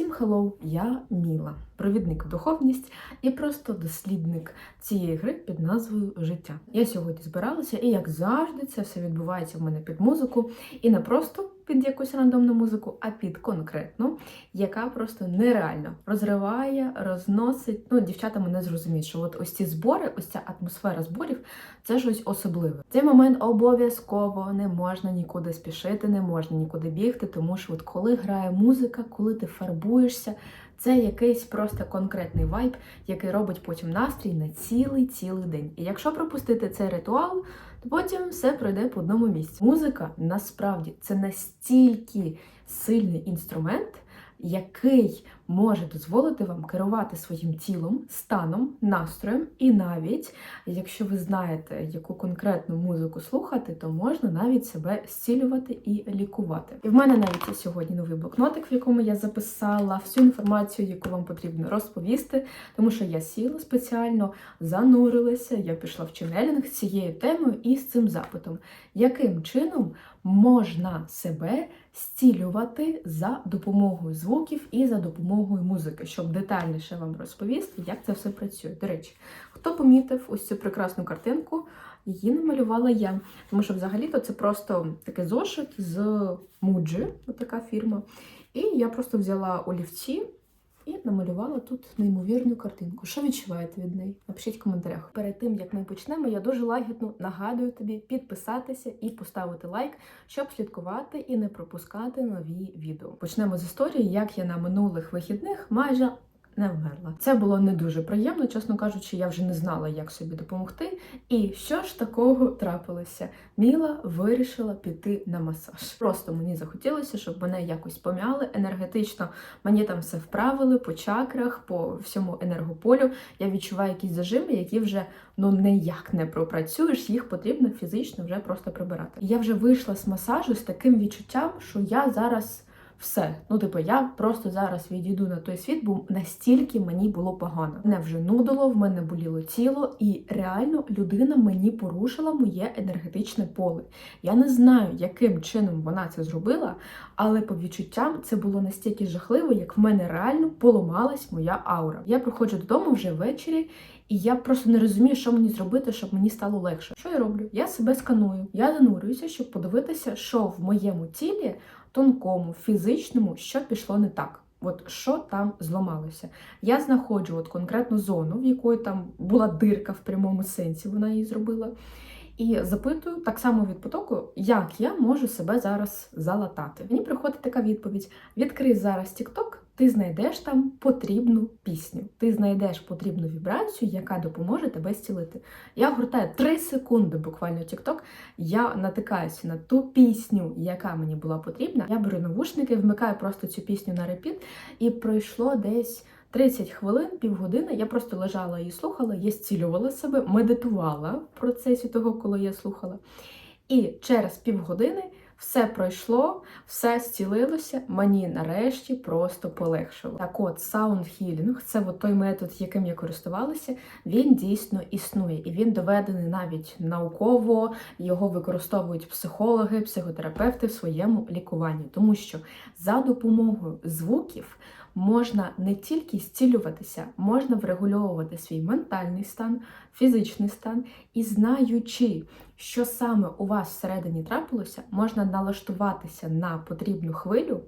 Всім хеллоу, я Міла, провідник в духовність і просто дослідник цієї гри під назвою Життя. Я сьогодні збиралася, і як завжди, це все відбувається в мене під музику, і не просто під якусь рандомну музику, а під конкретну, яка просто нереально розриває, розносить. Ну, дівчата мене зрозуміють, що от ось ці збори, ось ця атмосфера зборів це щось особливе. Цей момент обов'язково не можна нікуди спішити, не можна нікуди бігти, тому що от коли грає музика, коли ти фарбуєшся, це якийсь просто конкретний вайб, який робить потім настрій на цілий цілий день. І якщо пропустити цей ритуал, то потім все пройде по одному місці. Музика насправді це настільки сильний інструмент, який може дозволити вам керувати своїм тілом, станом, настроєм, і навіть якщо ви знаєте, яку конкретну музику слухати, то можна навіть себе зцілювати і лікувати. І в мене навіть є сьогодні новий блокнотик, в якому я записала всю інформацію, яку вам потрібно розповісти, тому що я сіла спеціально, занурилася, я пішла в ченелінг з цією темою і з цим запитом, яким чином можна себе зцілювати за допомогою звуків і за допомогою музики, щоб детальніше вам розповісти, як це все працює. До речі, хто помітив ось цю прекрасну картинку, її намалювала я. Тому що взагалі-то це просто такий зошит з Муджі, така фірма. І я просто взяла олівці. І намалювала тут неймовірну картинку. Що відчуваєте від неї? Напишіть в коментарях. Перед тим як ми почнемо, я дуже лагідно нагадую тобі підписатися і поставити лайк, щоб слідкувати і не пропускати нові відео. Почнемо з історії, як я на минулих вихідних майже не вмерла. Це було не дуже приємно, чесно кажучи, я вже не знала, як собі допомогти. І що ж такого трапилося? Міла вирішила піти на масаж. Просто мені захотілося, щоб мене якось помяли енергетично. Мені там все вправили по чакрах, по всьому енергополю. Я відчуваю якісь зажими, які вже ну ніяк не пропрацюєш, їх потрібно фізично вже просто прибирати. Я вже вийшла з масажу з таким відчуттям, що я зараз все. Ну, типу, я просто зараз відійду на той світ, бо настільки мені було погано. Мене вже нудило, в мене боліло тіло, і реально людина мені порушила моє енергетичне поле. Я не знаю, яким чином вона це зробила, але по відчуттям це було настільки жахливо, як в мене реально поламалась моя аура. Я приходжу додому вже ввечері. І я просто не розумію, що мені зробити, щоб мені стало легше. Що я роблю? Я себе сканую, я занурююся, щоб подивитися, що в моєму тілі тонкому, фізичному, що пішло не так. От що там зламалося. Я знаходжу от конкретну зону, в якої там була дирка в прямому сенсі, вона її зробила. І запитую так само від потоку, як я можу себе зараз залатати. Мені приходить така відповідь: відкрий зараз TikTok, ти знайдеш там потрібну пісню. Ти знайдеш потрібну вібрацію, яка допоможе тебе зцілити. Я гуртаю 3 секунди буквально TikTok, я натикаюся на ту пісню, яка мені була потрібна. Я беру навушники, вмикаю просто цю пісню на репіт, і пройшло десь. 30 хвилин, півгодини я просто лежала і слухала, я зцілювала себе, медитувала в процесі того, коли я слухала. І через півгодини все пройшло, все зцілилося, мені нарешті просто полегшило. Так от, саунд хілінг це от той метод, яким я користувалася, він дійсно існує і він доведений навіть науково, його використовують психологи, психотерапевти в своєму лікуванні, тому що за допомогою звуків можна не тільки зцілюватися, можна врегульовувати свій ментальний стан, фізичний стан і знаючи, що саме у вас всередині трапилося, можна налаштуватися на потрібну хвилю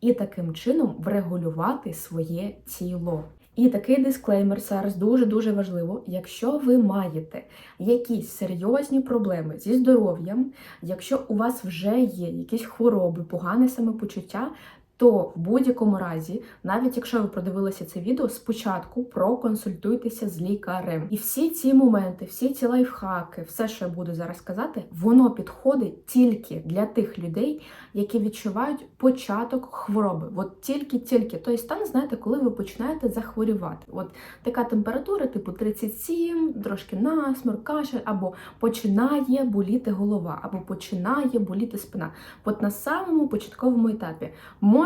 і таким чином врегулювати своє тіло. І такий дисклеймер зараз дуже-дуже важливо. Якщо ви маєте якісь серйозні проблеми зі здоров'ям, якщо у вас вже є якісь хвороби, погане самопочуття, то в будь-якому разі, навіть якщо ви продивилися це відео, спочатку проконсультуйтеся з лікарем. І всі ці моменти, всі ці лайфхаки, все, що я буду зараз казати, воно підходить тільки для тих людей, які відчувають початок хвороби. От тільки-тільки той стан, знаєте, коли ви починаєте захворювати. От така температура, типу 37, трошки насморк, кашель, або починає боліти голова, або починає боліти спина. От на самому початковому етапі.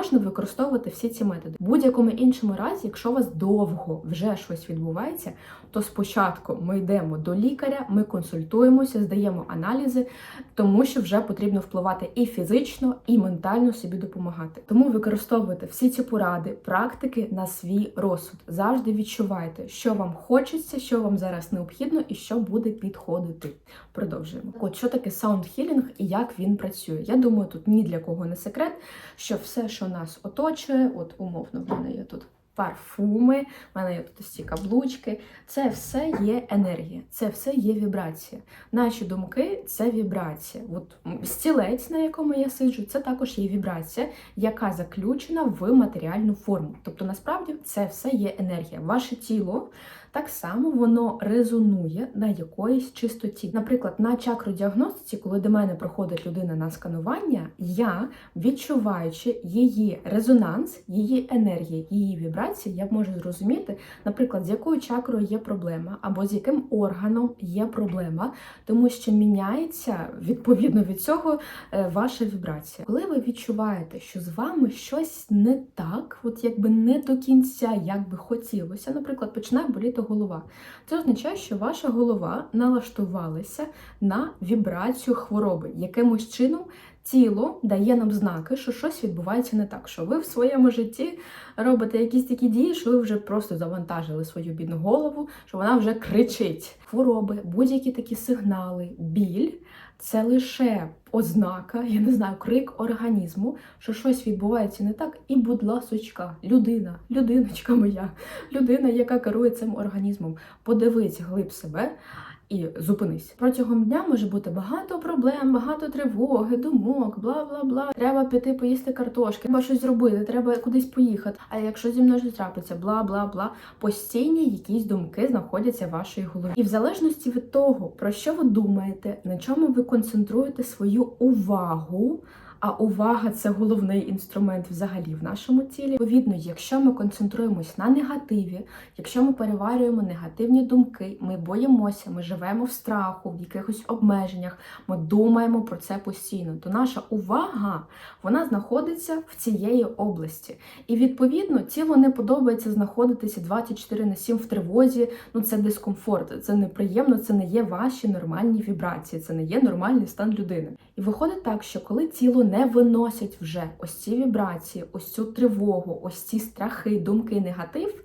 Можна використовувати всі ці методи. В будь-якому іншому разі, якщо у вас довго вже щось відбувається, то спочатку ми йдемо до лікаря, ми консультуємося, здаємо аналізи, тому що вже потрібно впливати і фізично, і ментально собі допомагати. Тому використовуйте всі ці поради, практики на свій розсуд. Завжди відчувайте, що вам хочеться, що вам зараз необхідно і що буде підходити. Продовжуємо. От що таке саунд-хілінг і як він працює. Я думаю, тут ні для кого не секрет, що все, що нас оточує, от умовно, в мене є тут. Парфуми, в мене є тут ці каблучки. Це все є енергія, це все є вібрація. Наші думки це вібрація. От стілець, на якому я сиджу, це також є вібрація, яка заключена в матеріальну форму. Тобто, насправді, це все є енергія. Ваше тіло так само воно резонує на якоїсь чистоті. Наприклад, на чакродіагностиці, коли до мене проходить людина на сканування, я відчуваючи її резонанс, її енергії, її вібрації, я можу зрозуміти, наприклад, з якою чакрою є проблема, або з яким органом є проблема, тому що міняється відповідно від цього е, ваша вібрація. Коли ви відчуваєте, що з вами щось не так, от якби не до кінця, як би хотілося, наприклад, починає боліти голова. Це означає, що ваша голова налаштувалася на вібрацію хвороби. Якимось чином тіло дає нам знаки, що щось відбувається не так, що ви в своєму житті робите якісь такі дії, що ви вже просто завантажили свою бідну голову, що вона вже кричить. Хвороби, будь-які такі сигнали, біль. Це лише ознака, я не знаю, крик організму, що щось відбувається не так. І, будь ласочка, людина, людиночка моя, людина, яка керує цим організмом, подивись глиб себе. І зупинись. Протягом дня може бути багато проблем, багато тривоги, думок, бла бла бла. Треба піти поїсти картошки, треба щось зробити, треба кудись поїхати. А якщо зі мною щось трапиться, бла бла бла. Постійні якісь думки знаходяться в вашій голові. І в залежності від того, про що ви думаєте, на чому ви концентруєте свою увагу. А увага це головний інструмент взагалі в нашому тілі. Відповідно, якщо ми концентруємось на негативі, якщо ми переварюємо негативні думки, ми боїмося, ми живемо в страху, в якихось обмеженнях, ми думаємо про це постійно, то наша увага вона знаходиться в цієї області. І відповідно тіло не подобається знаходитися 24 на 7 в тривозі. Ну це дискомфорт, це неприємно, це не є ваші нормальні вібрації, це не є нормальний стан людини. І виходить так, що коли тіло не виносять вже ось ці вібрації, ось цю тривогу, ось ці страхи, думки, негатив,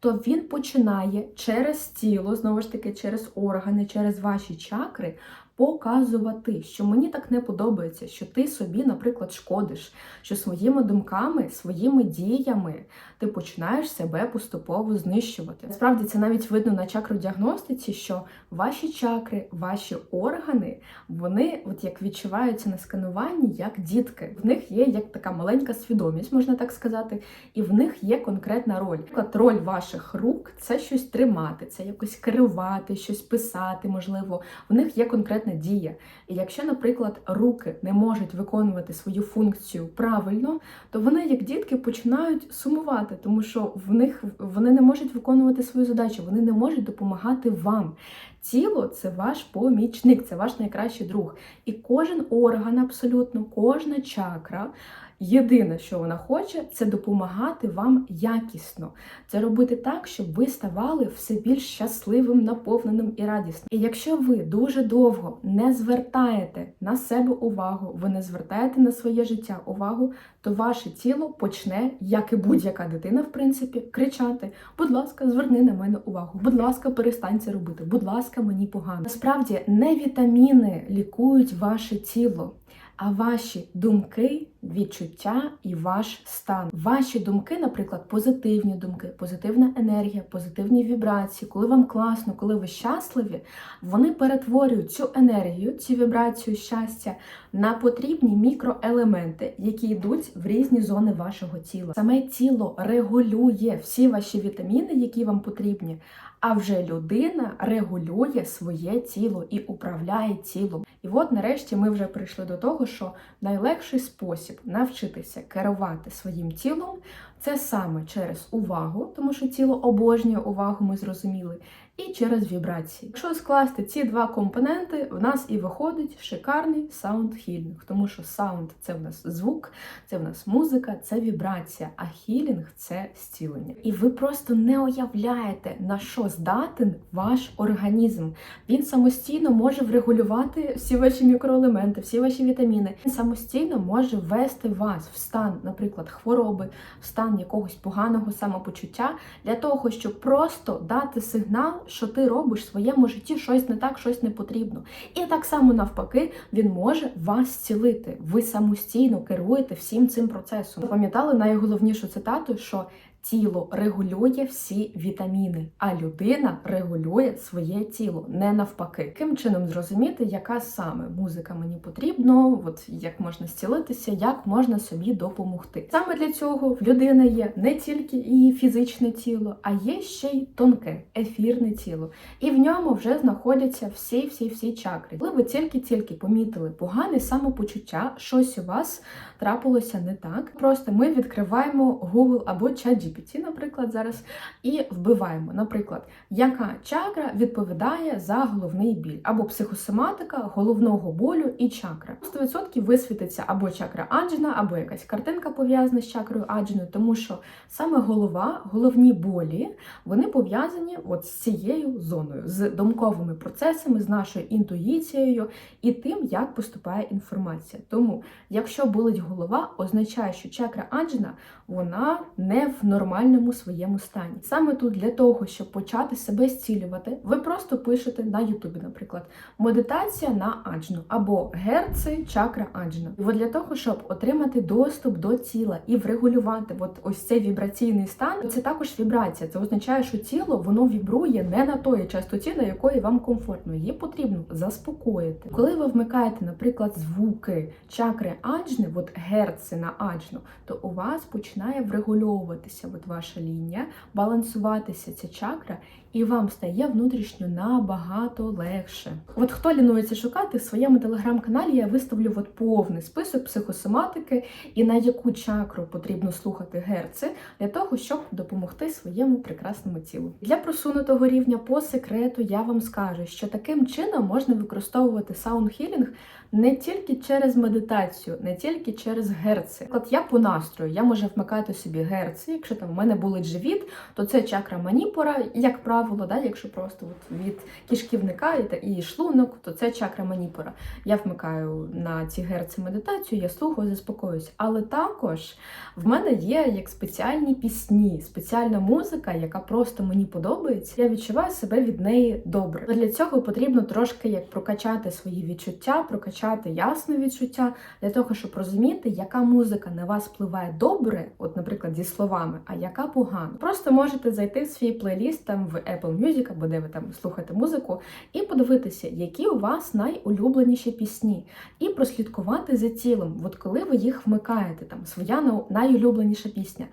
то він починає через тіло, знову ж таки, через органи, через ваші чакри. Показувати, що мені так не подобається, що ти собі, наприклад, шкодиш, що своїми думками, своїми діями ти починаєш себе поступово знищувати. Насправді це навіть видно на чакродіагностиці, що ваші чакри, ваші органи, вони, от як відчуваються на скануванні, як дітки. В них є як така маленька свідомість, можна так сказати, і в них є конкретна роль. Наприклад, роль ваших рук це щось тримати, це якось керувати, щось писати, можливо. В них є конкретна дія. І якщо, наприклад, руки не можуть виконувати свою функцію правильно, то вони, як дітки, починають сумувати, тому що в них вони не можуть виконувати свою задачу, вони не можуть допомагати вам. Тіло це ваш помічник, це ваш найкращий друг. І кожен орган, абсолютно, кожна чакра. Єдине, що вона хоче, це допомагати вам якісно. Це робити так, щоб ви ставали все більш щасливим, наповненим і радісним. І якщо ви дуже довго не звертаєте на себе увагу, ви не звертаєте на своє життя увагу, то ваше тіло почне, як і будь-яка дитина, в принципі, кричати: будь ласка, зверни на мене увагу, будь ласка, перестань це робити, будь ласка, мені погано. Насправді не вітаміни лікують ваше тіло а ваші думки, відчуття і ваш стан. Ваші думки, наприклад, позитивні думки, позитивна енергія, позитивні вібрації, коли вам класно, коли ви щасливі, вони перетворюють цю енергію, цю вібрацію щастя на потрібні мікроелементи, які йдуть в різні зони вашого тіла. Саме тіло регулює всі ваші вітаміни, які вам потрібні. А вже людина регулює своє тіло і управляє тілом. От нарешті ми вже прийшли до того, що найлегший спосіб навчитися керувати своїм тілом це саме через увагу, тому що тіло обожнює увагу, ми зрозуміли. і через вібрації. Якщо скласти ці два компоненти, в нас і виходить шикарний саунд хілінг, тому що саунд це в нас звук, це в нас музика, це вібрація, а хілінг це зцілення. І ви просто не уявляєте, на що здатен ваш організм. Він самостійно може врегулювати всі ваші мікроелементи, всі ваші вітаміни. Він самостійно може ввести вас в стан, наприклад, хвороби, в стан якогось поганого самопочуття для того, щоб просто дати сигнал, що ти робиш в своєму житті щось не так, щось не потрібно. І так само навпаки, він може вас зцілити. Ви самостійно керуєте всім цим процесом. Пам'ятали найголовнішу цитату, що тіло регулює всі вітаміни, а людина регулює своє тіло, не навпаки. Яким чином зрозуміти, яка саме музика мені потрібна, от як можна зцілитися, як можна собі допомогти. Саме для цього в людини є не тільки її фізичне тіло, а є ще й тонке, ефірне тіло. І в ньому вже знаходяться всі-всі-всі чакри. Коли ви тільки-тільки помітили погане самопочуття, щось у вас трапилося не так. Просто ми відкриваємо Google або ChatGPT, наприклад, зараз, і вбиваємо, наприклад, яка чакра відповідає за головний біль, або психосоматика головного болю і чакра. 100% висвітиться або чакра аджна, або якась картинка пов'язана з чакрою аджною, тому що саме голова, головні болі, вони пов'язані от з цією зоною, з домковими процесами, з нашою інтуїцією і тим, як поступає інформація. Тому, якщо болить голова, означає, що чакра аджна вона не в нормальному своєму стані. Саме тут для того, щоб почати себе зцілювати, ви просто пишете на Ютубі, наприклад, медитація на аджну або герци чакра аджна. І от для того, щоб отримати доступ до тіла і врегулювати от ось цей вібраційний стан, це також вібрація. Це означає, що тіло воно вібрує не на тої частоті, на якої вам комфортно. Її потрібно заспокоїти. Коли ви вмикаєте, наприклад, звуки чакри аджни, от герци на аджну, то у вас починає врегульовуватися ваша лінія, балансуватися ця чакра, і вам стає внутрішньо набагато легше. От хто лінується шукати в своєму телеграм-каналі, я виставлю от повний список психосоматики і на яку чакру потрібно слухати герци для того, щоб допомогти своєму прекрасному тілу. Для просунутого рівня по секрету я вам скажу, що таким чином можна використовувати саундхілінг не тільки через медитацію, не тільки через герци. От я по настрою, я можу вмикати собі герци. Якщо там в мене болить живіт, то це чакра маніпора, як правило, да, якщо просто от від кишківника і, і шлунок, то це чакра маніпора. Я вмикаю на ці герци медитацію, я слухаю, заспокоююсь. Але також в мене є як спеціальні пісні, спеціальна музика, яка просто мені подобається. Я відчуваю себе від неї добре. Для цього потрібно трошки як прокачати свої відчуття, прокачати ясне відчуття для того, щоб розуміти, яка музика на вас впливає добре, от, наприклад, зі словами, а яка погано. Просто можете зайти в свій плейліст там в Apple Music або де ви там слухаєте музику, і подивитися, які у вас найулюбленіші пісні, і прослідкувати за тілом. От коли ви їх вмикаєте, там своя найулюбленіша пісня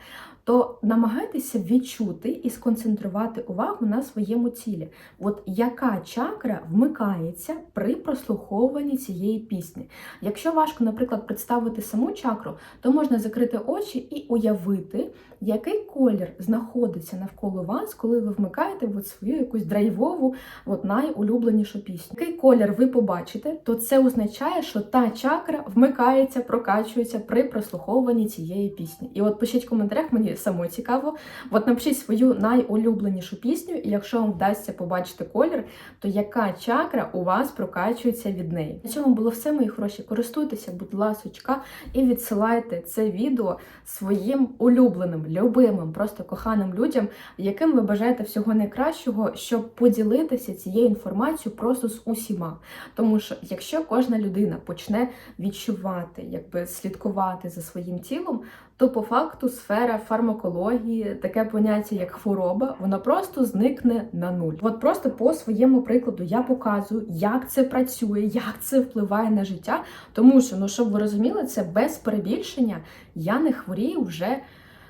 то намагайтеся відчути і сконцентрувати увагу на своєму тілі. От яка чакра вмикається при прослуховуванні цієї пісні. Якщо важко, наприклад, представити саму чакру, то можна закрити очі і уявити, який колір знаходиться навколо вас, коли ви вмикаєте от свою якусь драйвову, от найулюбленішу пісню. Який колір ви побачите, то це означає, що та чакра вмикається, прокачується при прослуховуванні цієї пісні. І от пишіть в коментарях мені само цікаво. От напишіть свою найулюбленішу пісню, і якщо вам вдасться побачити колір, то яка чакра у вас прокачується від неї? На цьому було все, мої хороші. Користуйтеся, будь ласочка, і відсилайте це відео своїм улюбленим, любимим, просто коханим людям, яким ви бажаєте всього найкращого, щоб поділитися цією інформацією просто з усіма. Тому що якщо кожна людина почне відчувати, якби слідкувати за своїм тілом, то по факту сфера фармакології, таке поняття як хвороба, вона просто зникне на нуль. От просто по своєму прикладу я показую, як це працює, як це впливає на життя. Тому що, ну щоб ви розуміли, це без перебільшення я не хворію вже.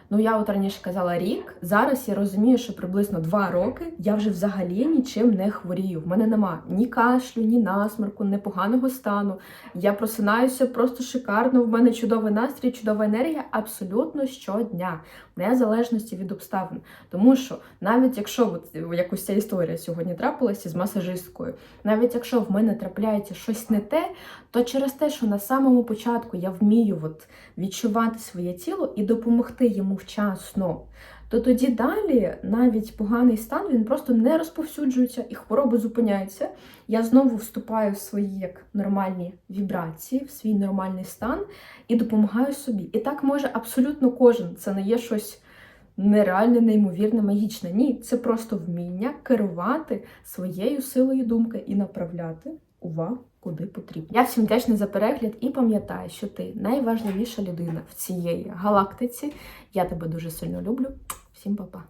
Ну, я от раніше казала рік. Зараз я розумію, що приблизно два роки я вже взагалі нічим не хворію. В мене нема ні кашлю, ні насморку, ні поганого стану. Я просинаюся просто шикарно. В мене чудовий настрій, чудова енергія абсолютно щодня, незалежності від обставин. Тому що навіть якщо от, якось ця історія сьогодні трапилася з масажисткою, навіть якщо в мене трапляється щось не те, то через те, що на самому початку я вмію от відчувати своє тіло і допомогти йому вчасно, то тоді далі навіть поганий стан він просто не розповсюджується і хвороба зупиняється. Я знову вступаю в свої як нормальні вібрації, в свій нормальний стан і допомагаю собі. І так може абсолютно кожен. Це не є щось нереальне, неймовірне, магічне. Ні, це просто вміння керувати своєю силою думки і направляти увагу куди потрібно. Я всім вдячна за перегляд і пам'ятаю, що ти найважливіша людина в цієї галактиці. Я тебе дуже сильно люблю. Всім па-па!